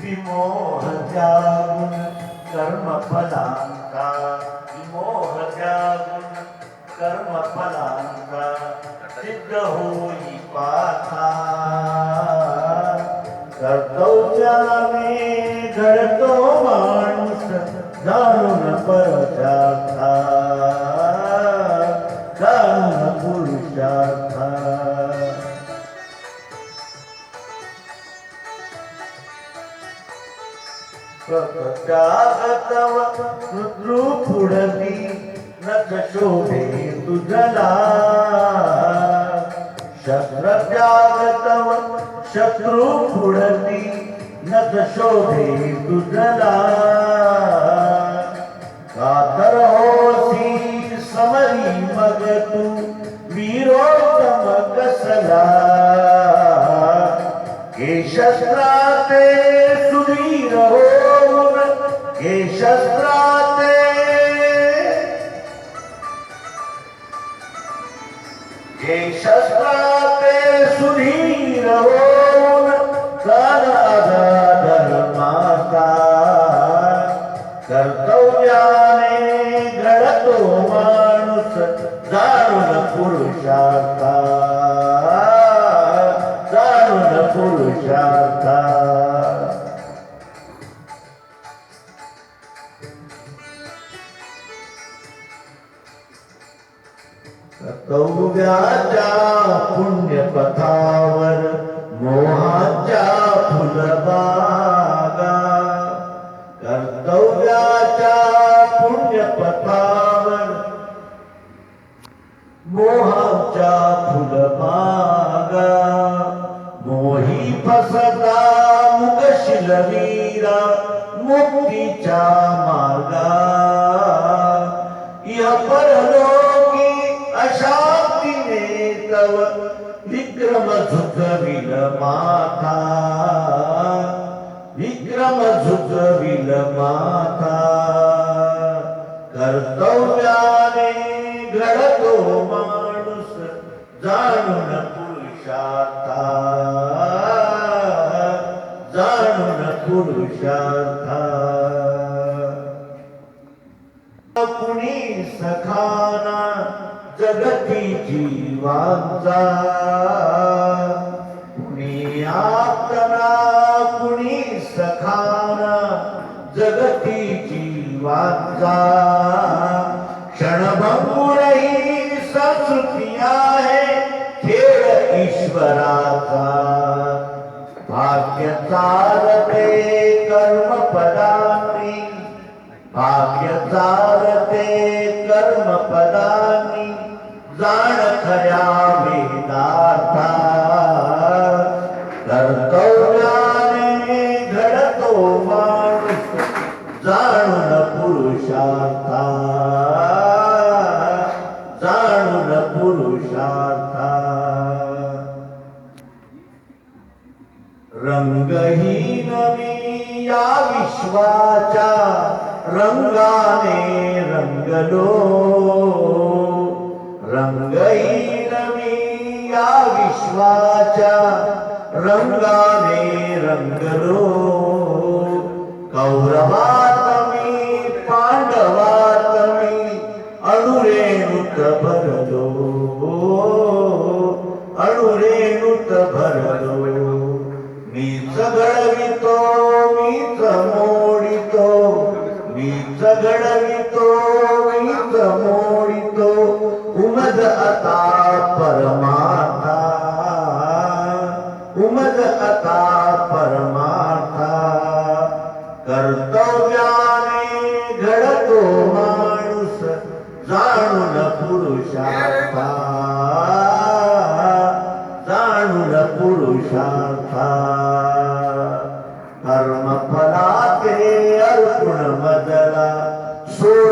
विमोह त्यागून कर्म फलांचा विमोह त्यागून कर्म फलांचा सिद्ध होई पाथा. कर्तव्याने घडतो माणूस जाणून परशाखा त्यागतव रुद्रू पुढती नक शोभे तुझला शस्त्र त्यागतव शत्रू पुढती नक शोभे तुझला कातर होसी समरी मग तू वीरोत्तम कसला. हे शस्त्राते हे शस्त्राते सुधीर होऊन सदा धर्माता कर्तव्याने घडतो माणूस दारुण पुरुषार्था. दारुण पुरुषार्था. कर्तव्याच्या पुण्यपथावर मोहाच्या फुलबागा. कर्तव्याच्या पुण्यपथावर मोहाच्या फुलबागा. मोही फसता मुकशिलवीरा मुक्तीच्या मार्गा विक्रम झुकविल कर्तव्याने घडतो माणूस जाणून पुरुषार्था. जाणून पुरुषार्था. कुणी सखाना जगती जीवांचा. जीवांचा क्षणभंगुरही संस्कृती आहे खेळ ईश्वराचा. भाग्य चालते कर्मपदांनी भाग्य चालते कर्मपदांनी जाण खऱ्या रंगहीन मी या विश्वाच्या रंगाने रंगलो. रंगहीन मी या विश्वाच्या रंगाने रंगलो. मीच मोडितो मीच घडवितो मीच मोडितो उमद आता परमार्था उमद आता परमार्था कर्तव्याने घडतो माणूस जाणून पुरुषार्था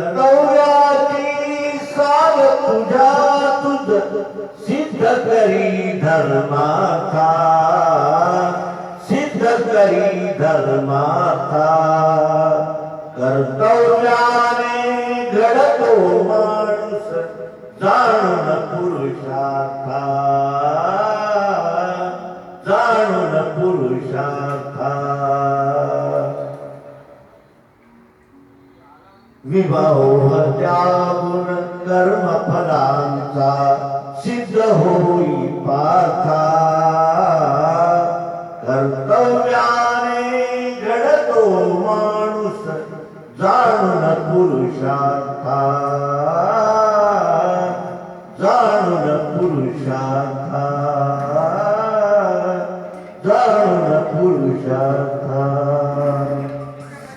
नवऱ्याची साल तुझ्या सिद्ध करी धर्माता सिद्ध करी धर्माता कर्तव्याने घडतो माणूस जाणून पुरुषार्था. जाणून पुरुषार्था. विवाह त्यागून कर्म फलांचा सिद्ध होई पाथा. कर्तव्याने घडतो माणूस जाणून पुरुषार्था जाणून पुरुषा